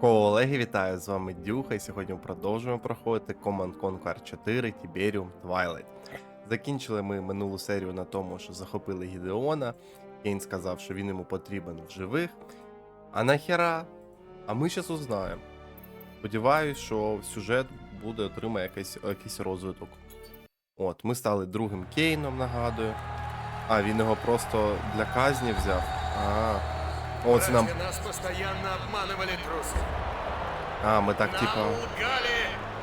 Колеги, вітаю! З вами Дюха, і сьогодні ми продовжуємо проходити Command Conquer 4 Tiberium Twilight. Закінчили ми минулу серію на тому, що захопили Гідеона. Кейн сказав, що він йому потрібен в живих. А нахера? А ми зараз узнаємо. Сподіваюсь, що сюжет буде отримає якийсь, якийсь розвиток. От, ми стали другим Кейном, нагадую. А, він його просто для казні взяв. А, о, це нам. Разве нас постоянно обманывали трусы? А, ми так, Нам типа. лгали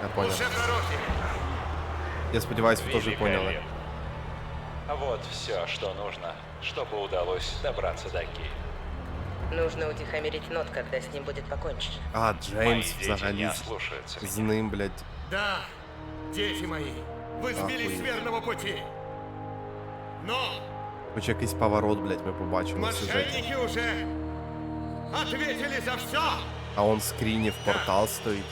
Я понял. лжепророки. Я сподіваюсь, ви теж поняли. Великолепно. Вот все, что нужно, чтобы удалось добраться до Ки. Нужно утихомирить нот, когда с ним будет покончено. А, Мои Джеймс дети взагалі не з- слушаются з меня. ним, блядь. Да, дети мои, вы сбились с Охуеть. верного пути. Но Хоч якийсь поворот, блядь, ми побачили в сюжеті. мошенники уже ответили за все. А он в скріні в портал стоїть.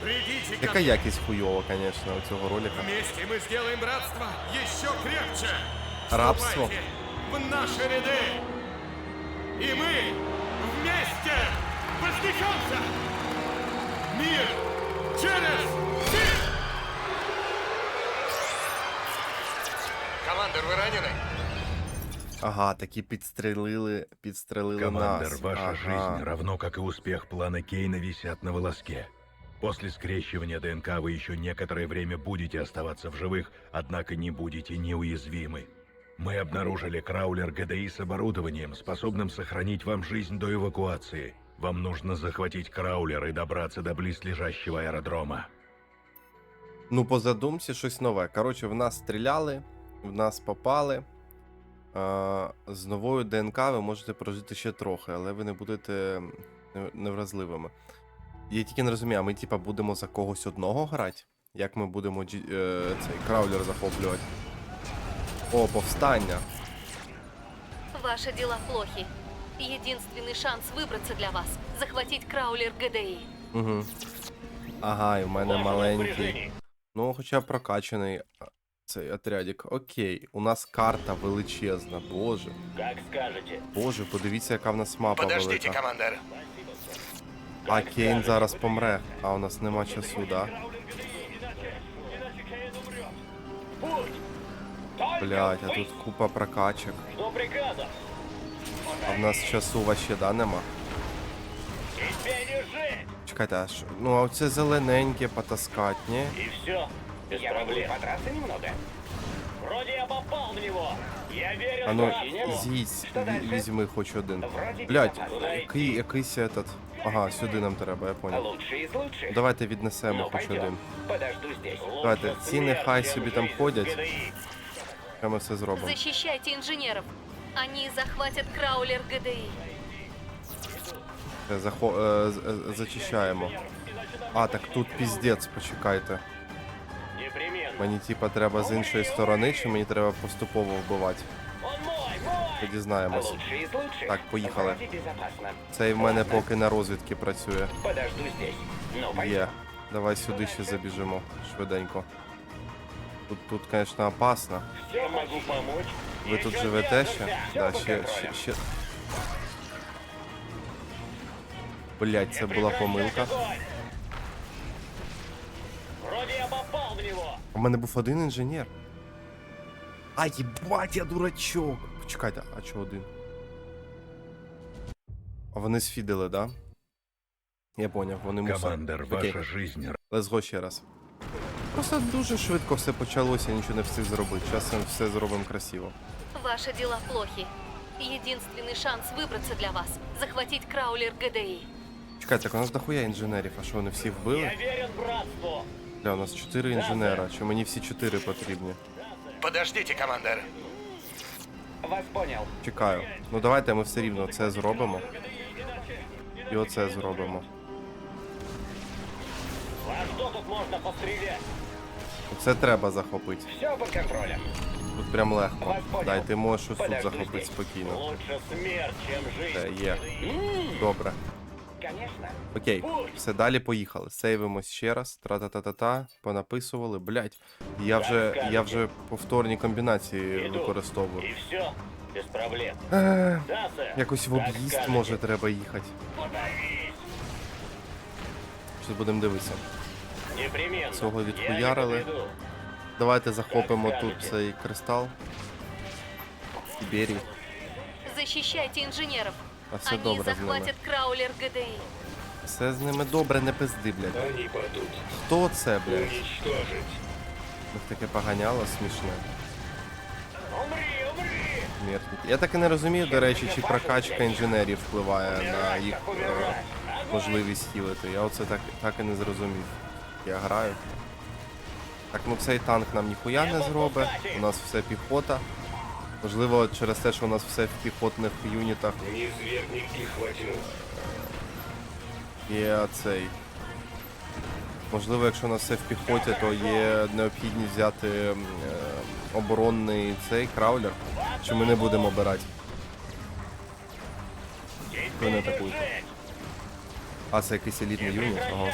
Придите ко Яка мне. якість хуйова, конечно, у цього ролика. Вместе мы сделаем братство еще крепче. Рабство? Вступайте в наши ряды. И мы вместе вознесемся. Мир через силу. Командир, вы ранены? Ага, такі підстрелили, підстрелили Командир, нас. ваша ага. жизнь, равно как и успех плана Кейна, висят на волоске. После скрещивания ДНК вы еще некоторое время будете оставаться в живых, однако не будете неуязвимы. Мы обнаружили краулер ГДИ с оборудованием, способным сохранить вам жизнь до эвакуации. Вам нужно захватить краулер и добраться до близлежащего аэродрома. Ну, по задумці щось нове. Коротше, в нас стріляли, в нас попали. А, з новою ДНК ви можете прожити ще трохи, але ви не будете невразливими. Я тільки не розумію, а ми типа будемо за когось одного грати? Як ми будемо джі- е, цей краулер захоплювати? О, повстання. Ваши дела плохи. Единственный шанс выбраться для вас – захватить краулер ГДИ. Угу. Ага, і в мене маленький. Ну, хоча б прокачаний цей отрядик. Окей, у нас карта величезна, боже. Как скажете. Боже, подивіться, яка в нас мапа Подождите, велика. командир. А Кейн зараз помре, а у нас нема часу, да? Блять, а тут купа прокачок. А в нас часу вообще, да, нема? Чекайте, а що? Ну, а оце зелененьке потаскать, ні? И все. Без я проблем. могу подраться немного. Вроде я попал в него. Я верю А в ну, з'їсть, ві- візьми хоч один. Блять, який, якийсь этот. Ага, сюди нам треба, я понял. Лучший из лучших. Давайте віднесемо Ну, хоч пойдем. один. Подожду здесь. Давайте, ці нехай собі там ходять. в ми все зробимо? Защищайте инженеров. Они захватят краулер ГДИ. Е, Захо... е, з- е, зачищаємо. А, так тут піздець, почекайте. Мені типа треба з іншої сторони, чи мені треба поступово вбивати? Тоді знаємось. Так, поїхали. Цей в мене поки на розвідки працює. Є. Давай сюди ще забіжимо швиденько. Тут, тут, звісно, опасно. Ви тут живете ще? Да, ще, ще, ще. Блять, це була помилка. У мене був один інженер. А, їбать, я дурачок. Почекайте, а чого один? А вони сфідили, да? Я поняв, вони мусор. Командир, Окей, ваша жизнь, let's go ще раз. Просто дуже швидко все почалося, я нічого не встиг зробити. Зараз ми все зробимо красиво. Ваши дела плохи. Единственный шанс выбраться для вас – захватить краулер ГДИ. Чекайте, так у нас дохуя інженерів, а що вони всі вбили? Я верен братству. Бля, у нас чотири інженера, чи мені всі чотири потрібні? Подождите, командир. Вас понял. Чекаю. Ну давайте ми все рівно це зробимо. І оце зробимо. Что тут можно пострелять? Це треба захопити. Все под контролем. Тут прям легко. Дай, ти можеш тут захопити спокійно. Лучше смерть, чем Це є. Добре. Конечно. Окей, все далі поїхали. Сейвимось ще раз. Тра-та-та-та-та. Понаписували. Блять. Я вже, я вже повторні комбінації Іду. використовую. И все. Без проблем. Да. Якось в об'їзд може треба їхати. Подавись. Щось будемо дивитися. Непременно. Цього відхуярили. Давайте захопимо тут цей кристал. Тіберій. Защищайте инженеров. А все Они добре з ними. захватят краулер ГДИ. Все з ними добре, не пизди, блядь. Они падут. Хто це, блядь? Уничтожить. У них таке поганяло смішне. Умри, умри! Смертники. Я так і не розумію, до речі, чи прокачка інженерів впливає на їх е, можливість хілити. Я оце так, так і не зрозумів. Я граю. Так, ну цей танк нам ніхуя не зробить. У нас все піхота. Можливо, через те, що у нас все в піхотних юнітах их во тьму. є цей. Можливо, якщо у нас все в піхоті, то є необхідність взяти е, оборонний цей краулер. Чи ми не будемо обирати? Ви не атакуєте. А, це якийсь елітний юніт. Ага.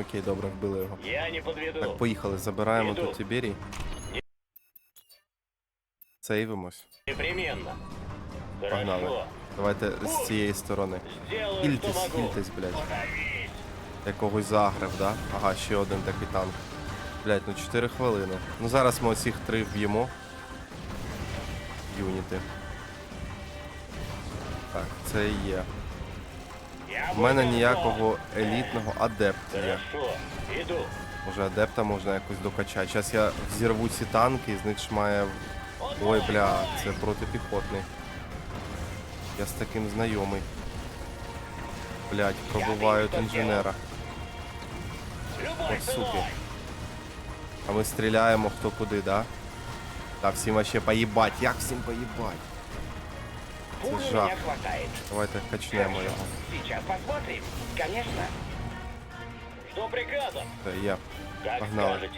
Окей, добре, вбили його. Я не подведу. Так, поїхали, забираємо тут Тіберій. Сейвимось. Непременно. Погнали. Давайте з цієї сторони. Хільтесь, хільтесь, блядь. Я когось заграв, да? Ага, ще один такий танк. Блять, ну 4 хвилини. Ну зараз ми оцих три вб'ємо. Юніти. Так, це і є. У мене ніякого елітного адепт є. Може адепта можна якось докачати. Зараз я взірву ці танки, і з них ж має. Ой, бля, це протипіхотний. Я з таким знайомий. Блять, пробувають інженера. От суки. А ми стріляємо хто куди, да? Та всім вообще поїбать. Як всім поїбать? У жах. Давайте качнемо його. Сейчас посмотрим. Конечно. Что приказом? Це є. Погнали.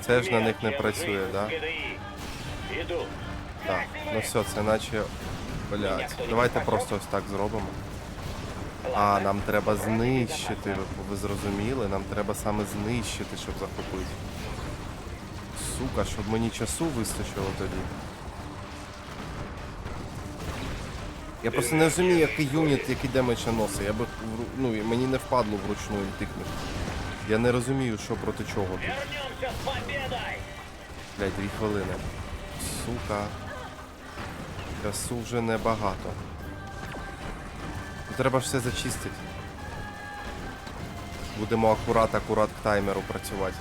Це ж на них не працює, да? Иду. Так, ну все, це наче. Блять, давайте просто ось так зробимо. А, нам треба знищити, ви, ви зрозуміли? Нам треба саме знищити, щоб захопити. Сука, щоб мені часу вистачило тоді. Я просто не розумію, який юніт, який демедж носить. Я би ну, мені не впадло вручну тикнути. Я не розумію, що проти чого тут. Блять, дві хвилини. Сука. Часу вже небагато. Треба все зачистити. Будемо акурат, акурат к таймеру працювати.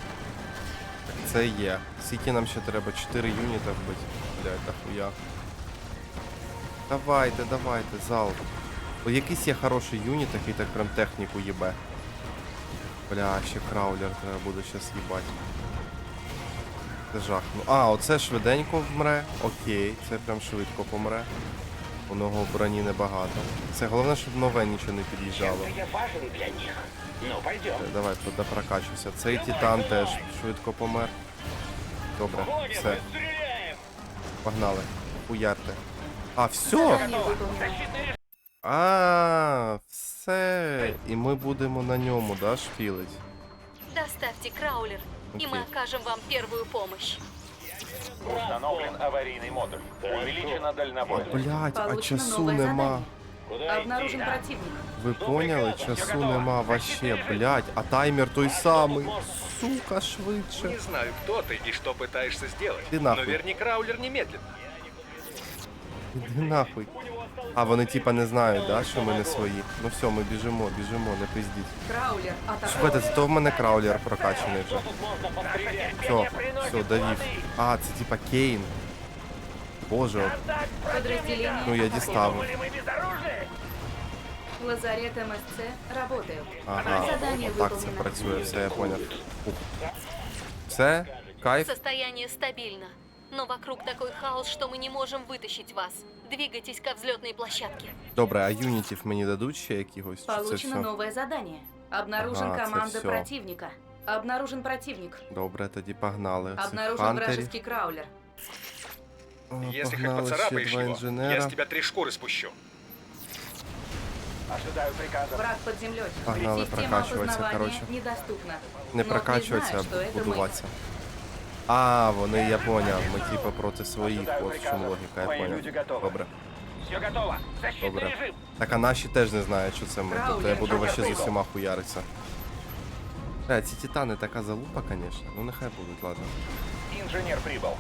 Так, це є. Скільки нам ще треба? 4 юніта вбити. Блять, дохуя. Давайте, давайте, залп. О, якийсь є хороший юніт, який так прям техніку їбе. Бля, ще краулер треба буде щас їбати. Це жах. Ну, а, оце швиденько вмре. Окей, це прям швидко помре. У нього броні небагато. Це головне, щоб нове нічого не під'їжджало. Я важен для них. Ну, пойдем. Е, Давай, прокачуйся. Цей титан теж швидко помер. Добре, Ходим все, погнали. Хуярте. А, все! А, все. І ми будемо на ньому, да, шпілить? Доставьте краулер, и мы окажем вам первую помощь. Установлен аварийный модуль. Увеличена дальнобойность. Блять, а часу нема. Обнаружен противник. Ви поняли? Часу нема вообще, блять, а таймер той самий. Сука, швидше. Не знаю, кто ты и что пытаешься сделать, Ты но нахуй. верни краулер немедленно. Іди нахуй. А вони типа не знають, да, що ми не свої. Ну все, ми біжимо, біжимо, не пиздіть. Краулер. Слухайте, зато в мене краулер прокачаний вже. Все, все, довів. А, це типа Кейн. Боже, ну я оружия. Лазарет МСЦ работают. Ага, Задание так це працює, все, я поняв. Ух. Все? Кайф? Состояние стабильно Но вокруг такой хаос, что мы не можем вытащить вас. Двигайтесь ко взлетной площадке. Добре, а юнітів мені дадуть ще якихось? Чи це Получено все? новое задание. Обнаружен Ага, это команда всё. противника. Обнаружен противник. Добре, тоді погнали. Цих Обнаружен хантерів. вражеский краулер. О, Если хоть Погнали ще поцарапаешь два его, я інженера. с тебя три шкуры спущу. Ожидаю приказа. Враг под землей. Погнали Система прокачиваться, опознавания короче. недоступна. Не Но прокачуватися, признаю, а что это мы. будуватися. А, вони, я поняв, ми типа проти своїх, от в чому логіка, я поняв. Добре, Все готово. Защитный добре. режим. Так а наші теж не знають, що це ми. Тобто я буду вообще з усіма хуяритися. Бля, ці титани така залупа, звісно. Ну нехай будуть, ладно. Инженер прибыл.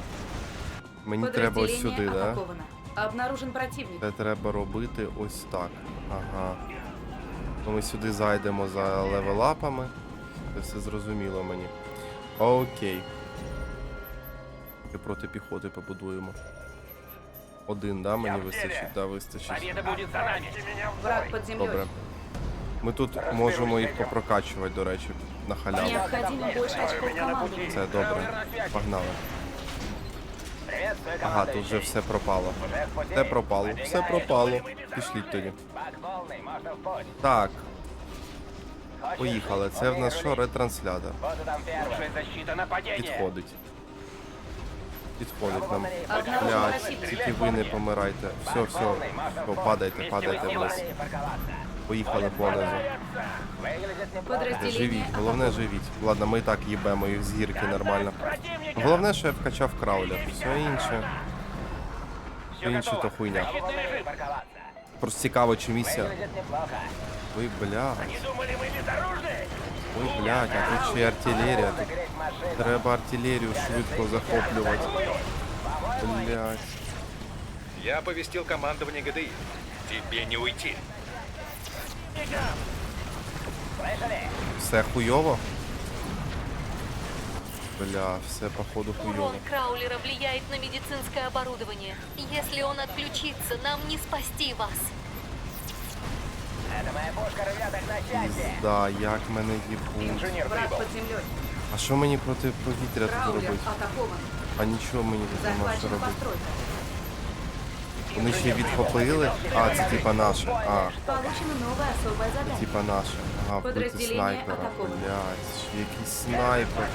Мені треба ось сюди, да? атаковано. Обнаружен противник. Це треба робити ось так. Ага. Ну, ми сюди зайдемо за левелапами. Це все зрозуміло мені. Окей. І проти піхоти побудуємо. Один, да, мені вистачить? Да, вистачить. Победа будет за нами. Враг под землей. Добре. Ми тут можемо їх попрокачувати, до речі, на халяву. Необходимо больше очков команды. Це добре. Погнали. Приветствую, Ага, тут вже все пропало. Все пропало, все пропало. Пішліть тоді. Бак полный, можно в путь. Так, Хочешь поїхали. Це в нас що, ретранслятор. Вот и там первая защита нападения. Підходить Підходить нам. Обнаружен Блядь, противник. тільки ви не помирайте. Все, все, все, падайте, падайте вниз. Поїхали понизу. Выглядит неплохо. Подразделение Живіть, головне живіть. Ладно, ми і так їбемо їх з гірки нормально. Противника. Головне, що я вкачав краулер. Все інше. Всё інше готово. то хуйня. Защитный режим. Парковаться. Просто цікаво, чи місія. Выглядит неплохо. Ой, блядь. Ой, блядь, а тут ще й артилерія. Тут треба артилерію швидко захоплювати. Блядь. Я оповестил командование ГДИ. Тебе не уйти. Все хуйово? Бля, все походу хуйово. Урон Краулера влияет на медицинское оборудование. Если он отключится, нам не спасти вас. Да, як мене їбуть. Инженер Враг прибыл. под землей. А що мені проти повітря тут робити? атакован. А нічого мені тут нема що Захвачена робити. постройка. Вони ще й відхопили. А, це типа наше. А, Получено новое особое це задание. типа наше. Ага, вбити снайпера. атаковано. Блядь, ще якийсь снайпер.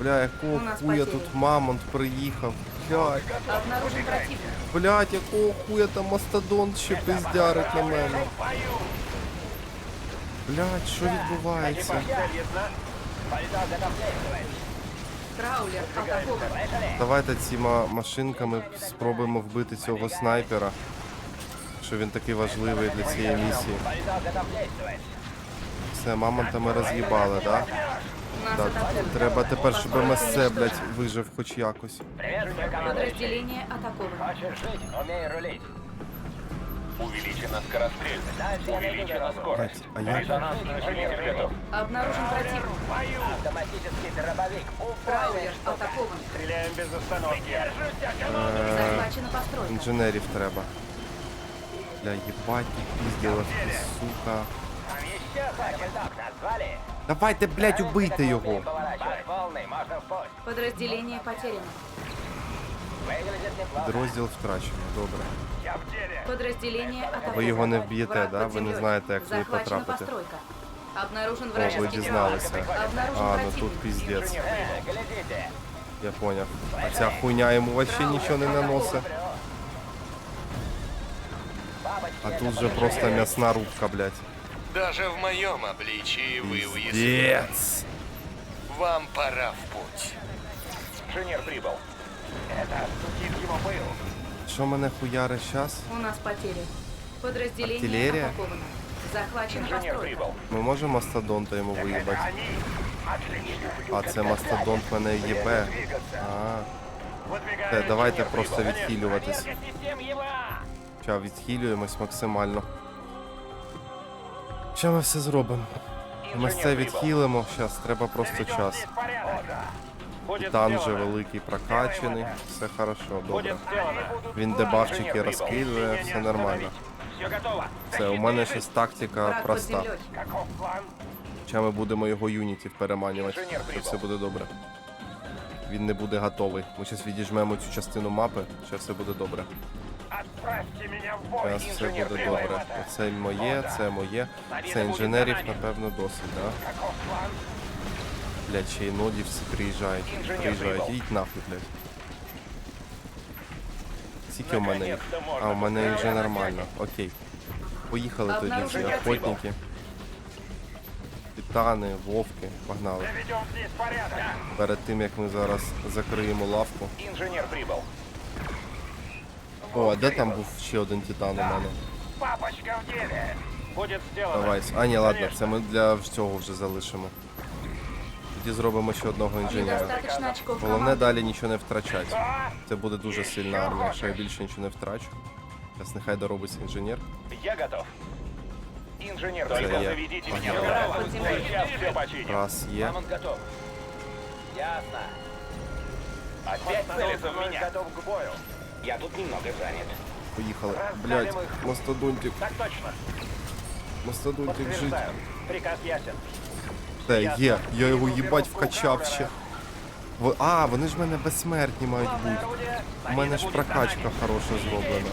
Бля, якого У нас хуя потери. тут мамонт приїхав? Блядь, Обнаружен противник. блядь, якого хуя там мастодонт ще пиздярить на мене? Блядь, що відбувається? Давайте цими машинками спробуємо вбити цього снайпера. Що він такий важливий для цієї місії. Все, мамонта ми роз'їбали, да? Да, треба тепер, щоб МСЦ, блядь, вижив хоч якось. Командующий. Атаковано. Хочешь жить? Умей рулить. Увеличена скорострельность. Я найду дорогу. А як? Резонансный инженер готов. Обнаружен противник. Автоматический дробовик. Краулер атакован. Стреляем без остановки. Захвачена постройка. Інженерів треба. Бля, їбать, тут пізділовки, сука. Назвали? Давайте, блядь, убийте його. Можно в путь. Подразделение потеряно. Выглядит неплохо. Підрозділ втрачено, добре. Я в деле. Подразделение атаковано. Ви його не вб'єте, Враг да? под Ви не землей. знаєте, як туди Захвачена потрапити. постройка. Обнаружен О, ви вражеский дізналися. Обнаружен А, ну тут противник. піздець. Инженер прибыл. Глядите. Я поняв. А ця хуйня йому вообще нічого не наносить. А тут же просто м'ясна рубка, блядь. Даже в моем обличии вы уязвимы. Пиздец. Вам пора в путь. Инженер прибыл. Это сукин его был. Що мене хуяри щас? У нас потери. Подразделение Артиллерия? атаковано. Захвачена Инженер постройка. прибыл. Ми можемо мастодонта йому виїбати? Они отлично. А це мастодонт мене їбе. А, Те, давайте просто відхилюватись. Систем его. Ща відхилюємось максимально. Ща ми все зробимо. Ми це відхилимо, зараз треба просто час. Тан же великий прокачаний, все хорошо, добре. Він дебафчики розкидує, все нормально. Все у мене зараз тактика проста. Ще ми будемо його юнітів переманювати, і все буде добре. Він не буде готовий. Ми зараз відіжмемо цю частину мапи, ще все буде добре. Отправьте меня в бой, все буде добре. Це моє, це моє. Це інженерів, напевно, досить, да? Блядь, ще й нодівці приїжджають. Інженер Приїжджають. Ідіть нахуй, блядь. Скільки у мене їх? А, у мене вже нормально. Окей. Поїхали тоді Обнаруження охотники. Титани, вовки. Погнали. Перед тим як ми зараз закриємо лавку. Инженер прибыл. О, а де там був ще один титан у мене? Папочка в деле. Будет сделано. Давай. А, ні, ладно, це ми для цього вже залишимо. Тоді зробимо ще одного інженера. Головне далі нічого не втрачати. Це буде дуже сильна армія, якщо я більше нічого не втрачу. Зараз нехай доробиться інженер. Я готов. Инженер, Це только я. заведите меня в. Подземелье. Все. Раз є. Мамонт готов. Ясно. Опять целится в меня. готов к бою. Я тут немного занят. Поїхали. Блять, мастодонтик, Так точно. мастодонтик жить. Приказ ясен. Те, є, я його їбать вкачав ще. Во- А, вони ж в мене безсмертні мають бути. У мене ж прокачка хороша зроблена.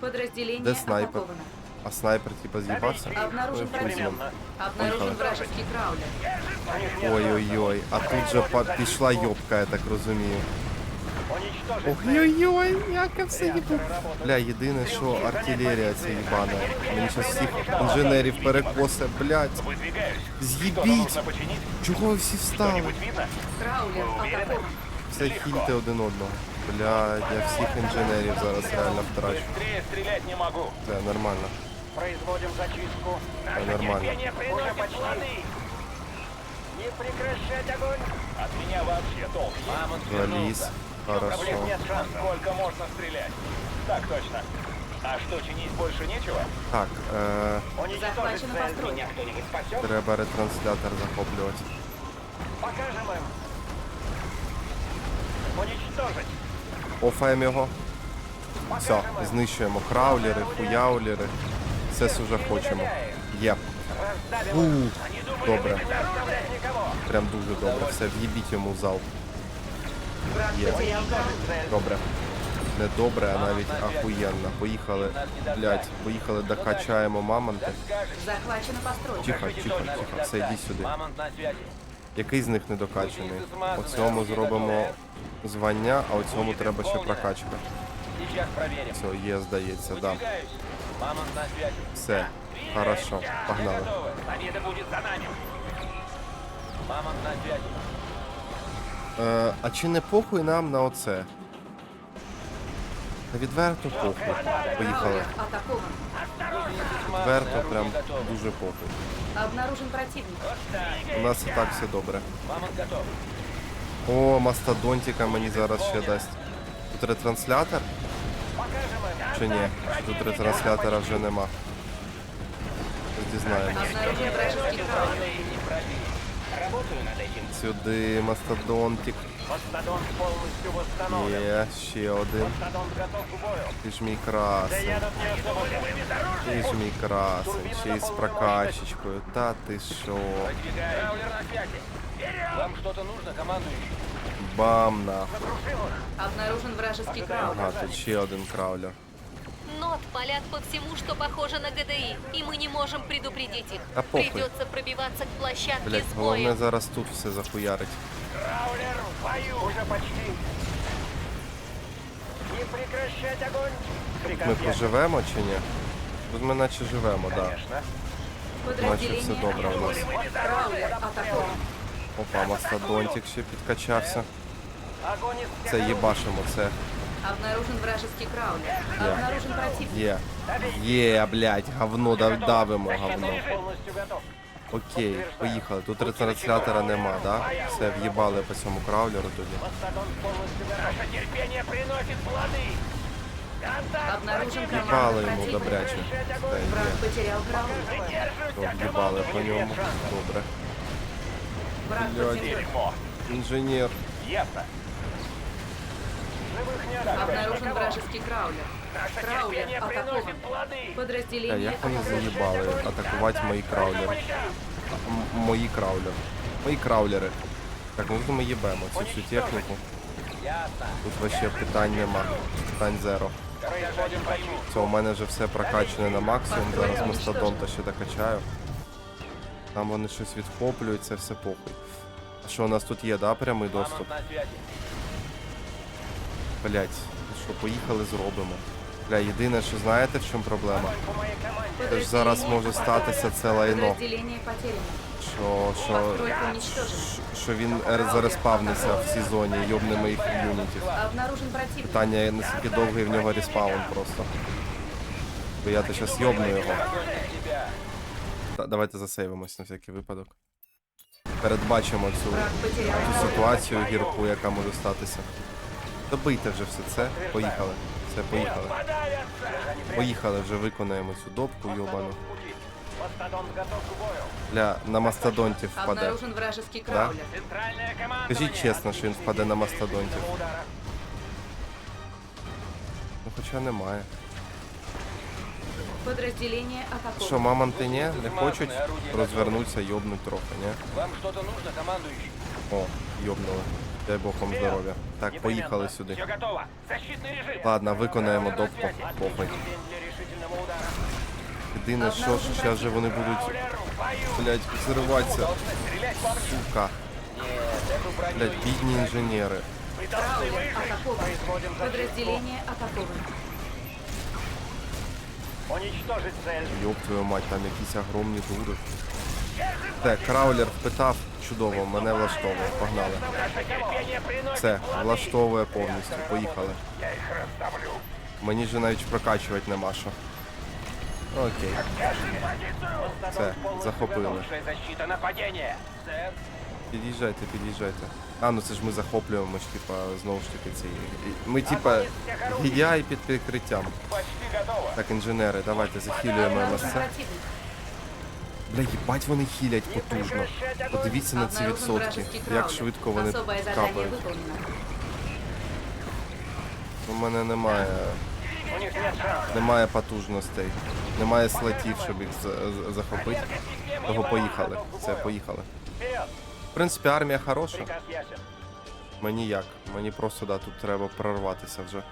Подразделение Де снайпер? атаковано. А снайпер типа з'їбався? Обнаружен противник. Обнаружен вражеский краулер. Ой-ой-ой, а тут же па- пішла йобка, я так розумію. Ой-ой-ой, як я все їбу. Бля, єдине, що артилерія ця їбана. Мені зараз всіх інженерів перекосе, блядь. З'їбіть! Чого ви всі встали? Все хільте один одного. Блядь, я всіх інженерів зараз реально втрачу. Це нормально. Производим зачистку. Це нормально. Уже почти. Не прекращать огонь. От меня вообще толк. Мамонт Заліз. Проблем Хорошо. нет шанс. Сколько можно стрелять? Так точно. А что, чинить больше нечего? Так, е, Уничтожить Захвачена цель. постройка. Меня кто-нибудь спасет? треба ретранслятор захоплювати. Покажем им. Уничтожить. Офаємо його. Все, знищуємо краулери, хуяулери. Все, вже хочемо. Є. Раздавим их. Ух, Они думали, добре. вы не заставлять никого. Прям дуже добре. Все, в'їбіть йому в залп. Є. Добре. Не добре, а навіть ахуєнно. Поїхали, блядь, поїхали, докачаємо мамонти. Захвачена постройка. Тихо, тихо, тихо. Все, йди сюди. Який з них не докачаний? Оцьому зробимо звання, а оцьому треба ще прокачка. Все, є, здається, да. Все, хорошо, погнали. Победа будет за нами. Мамонт на связи. Е, а чи не похуй нам на оце? Та відверто похуй. Поїхали. Атакован. Відверто прям дуже похуй. Обнаружен противник. У нас і так все добре. Мамонт готов. О, мастодонтика мені зараз ще дасть. Тут ретранслятор? Чи ні? Тут ретранслятора вже нема. Дізнаємось. Обнаружен вражеский краулер. Сюди мастодонтик. Мастодонт полностью восстановлен. Є, ще один. Мастодонт готов к бою. Ти ж мій красень. Ти ж мій красень. Ще й з прокачечкою. Та ти що? Краулер на связи. Вам что-то нужно, командующий? Бам нахуй. Обнаружен вражеский краулер. Ага, тут ще один краулер. Нот палят по всему, что похоже на ГДИ, и мы не можем предупредить их. А похуй. Придется пробиваться к площадке Блять, с головне боем. зараз тут все захуярить. Краулер в бою. Уже почти. Не прекращать огонь. Приказ Ми ясен. поживемо чи ні? Тут ми наче живемо, так. Да. Конечно. Подразделение Значит, всё добро у нас. Краулер атакован. Опа, мастодонтик ще підкачався. Огонь из Це всех їбашимо, це Обнаружен вражеский краулер. Є. Обнаружен противник. є. Є, блядь, говно дав- давимо говно. Окей, поїхали. Тут ретранслятора нема, да? Все, в'їбали по цьому краулеру тоді. Наше терпение приносит плоды. Контакт Обнаружен. В'їбали команда йому добряче. Все, Враг є. потерял краулер. То в'їбали по ньому. Добре. Враг Блядь. потерял. Дерьмо. Інженер. Ясно. Обнаружен вражеский краулер. Краулер атакован. Подразделение як вони заїбали атакувати мої краулери? М- мої краулери. Мої краулери. Так, ну ми їбемо цю всю техніку. Тут вообще питань нема. Питань зеро. Все, у мене вже все прокачане на максимум. Зараз мастодонта ще докачаю. Там вони щось відхоплюють, це все похуй. А що у нас тут є, да, прямий доступ? Блять, що, поїхали, зробимо. Бля, єдине, що знаєте, в чому проблема? Це ж зараз може статися це лайно. Що, що, що він зареспавниться в цій зоні, йобне моїх юнітів. Питання, наскільки довгий в нього респаун просто. Бо я то зараз йобну його. Та, давайте засейвимось на всякий випадок. передбачимо цю, цю ситуацію гірку, яка може статися. Добийте вже все це. Поїхали. Все, поїхали. Поїхали вже виконаємо цю допку, йобану. Бля, на мастодонтів впаде. Обнаружен вражеский краулер. Центральное. Скажіть чесно, що він впаде на мастодонтів. Ну хоча немає. Подразделение атаковано. Що, мамонти ні? Не хочуть розвернутися, йобнуть трохи, ні? Вам что-то нужно, командующий? О, йобнули. Дай Бог вам здоров'я. Так, поїхали Все сюди. готово. Защитный режим. Ладно, виконаємо допку. Отличный Похуй. день для решительного удара. Єдине, що ж зараз же вони будуть, Краулер в бою. блядь, взриватися. Должны стрелять по мне. Сука. Нет, эту броню Блядь, бідні інженери. Вы должны Краулер выжить. атакован. Производим зачистку. Подразделение атаковано. Уничтожить цель. Йоб твою мать, там якісь огромні дури. Те, краулер впитав, чудово, мене влаштовує. Погнали. Все, влаштовує повністю. Поїхали. Я. Мені же навіть прокачувати нема що. Окей. Все, захопили. Під'їжджайте, під'їжджайте. А, ну це ж ми захоплюємо, ж типа знову ж таки ці. Ми типа гідяй під прикриттям. Так, інженери, давайте захилюємо МСЦ. Бля, їбать вони хілять потужно. Подивіться на ці відсотки. Як швидко вони капають. У мене немає. Немає потужностей. Немає слотів, щоб їх за- за- захопити. Того поїхали. Все, поїхали. В принципі, армія хороша. Мені як? Мені просто да, тут треба прорватися вже.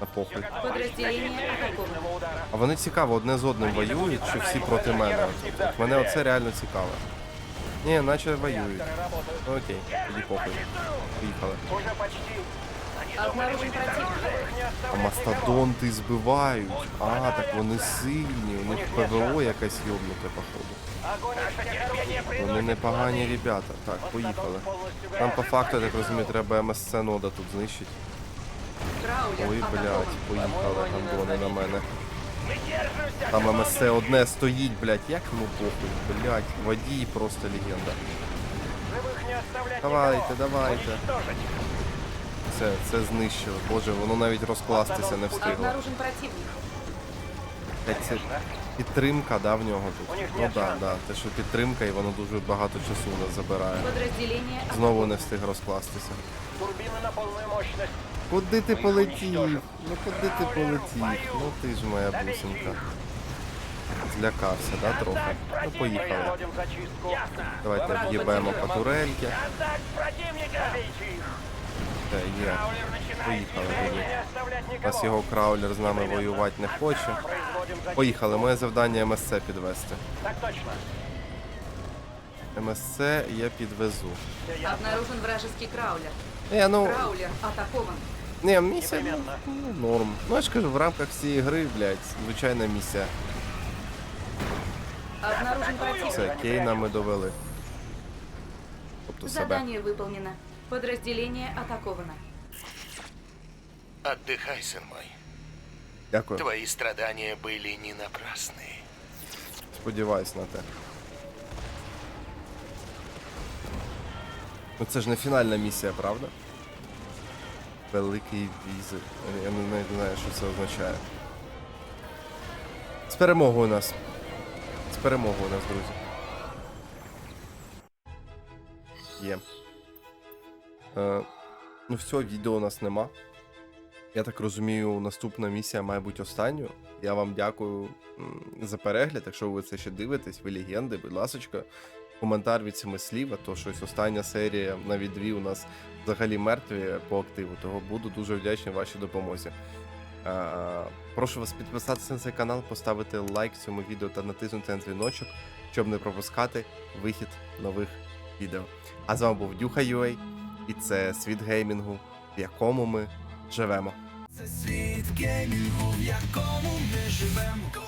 На похуй. Атаковано. А вони цікаво, одне з одним воюють, чи всі проти мене? От, мене оце реально цікаво. Ні, наче воюють. Ну окей, тоді похуй. Поїхали. Обнаружен противник. А мастодонти збивають. А, так вони сильні, у них ПВО якась йобнуте, походу. Вони непогані ребята. Так, поїхали. Нам по факту, я так розумію, треба МСЦ нода тут знищити. Ой, блядь, поїхали гандони на мене. Там МСЦ одне стоїть, блядь, як ну похуй, блядь, водій просто легенда. Давайте, давайте. Це, це знищили. Боже, воно навіть розкластися не встигло. Блядь, це підтримка, да, в нього тут. Ну да, да. Те, що підтримка, і воно дуже багато часу у нас забирає. Знову не встиг розкластися. Турбины на полную мощность. Куди ти полетів? Ну куди ти полетів? Ну ти ж моя бусинка. Злякався, да, трохи? Ну поїхали. Давайте в'їбемо по турельки. Та є. Поїхали, У нас його краулер з нами воювати не хоче. Поїхали, моє завдання МСЦ підвести. Так точно. МСЦ я підвезу. Обнаружен вражеский краулер. Ні, ну, Краулер атакован. ні, місія ну, Непременно. ну, норм. Ну я ж кажу, в рамках цієї гри, блядь, звичайна місія. Обнаружен противник. Це Кейна ми довели. Тобто себе. Задание выполнено. Подразделение атаковано. Отдыхай, сын мой. Дякую. Твои страдания были не напрасны. Сподіваюсь на те. Ну це ж не фінальна місія, правда? Великий візит. Я не, не знаю, що це означає. З перемогою нас. З перемогою нас, друзі. Є. Е, ну все, відео у нас нема. Я так розумію, наступна місія має бути останньою. Я вам дякую за перегляд. Якщо ви це ще дивитесь, ви легенди, будь ласочка. Коментар від семи слів, а то щось остання серія навіть дві у нас взагалі мертві по активу. Того буду дуже вдячний вашій допомозі. А, прошу вас підписатися на цей канал, поставити лайк цьому відео та натиснути на дзвіночок, щоб не пропускати вихід нових відео. А з вами був Дюха UA, і це світ геймінгу, в якому ми живемо. Це світ геймінгу, в якому ми живемо.